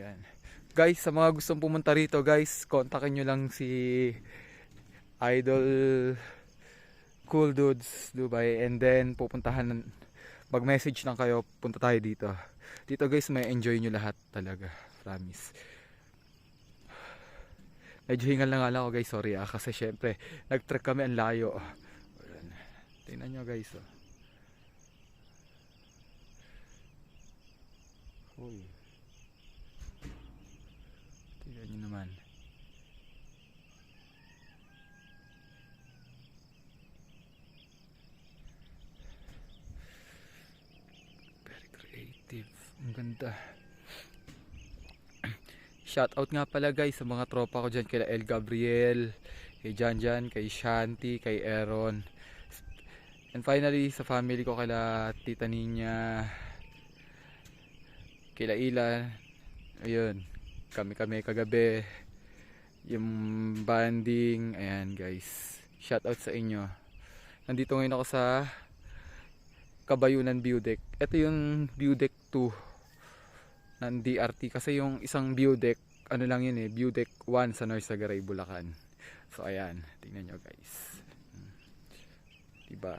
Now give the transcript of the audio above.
Ayan. Guys, sa mga gustong pumunta rito, guys, kontakin nyo lang si Idol Cool Dudes Dubai and then pupuntahan mag-message lang kayo, punta tayo dito. Dito guys, may enjoy nyo lahat talaga. Promise. Medyo hingal na nga lang ako guys, sorry ah. Kasi syempre, nag-trek kami ang layo. Tingnan nyo guys oh. Uy. Tingnan nyo naman. Very creative. Ang ganda. Shoutout nga pala guys sa mga tropa ko dyan kay El Gabriel, kay Jan Jan, kay Shanti, kay Aaron. And finally sa family ko kala Tita Nina, kila Ila. Ayun, kami-kami kagabi. Yung banding, ayan guys. Shoutout sa inyo. Nandito ngayon ako sa Kabayunan View Deck. Ito yung View Deck 2 ng DRT kasi yung isang view deck ano lang yun eh view deck 1 sa North Sagaray Bulacan. So ayan. Tingnan nyo guys. Hmm. diba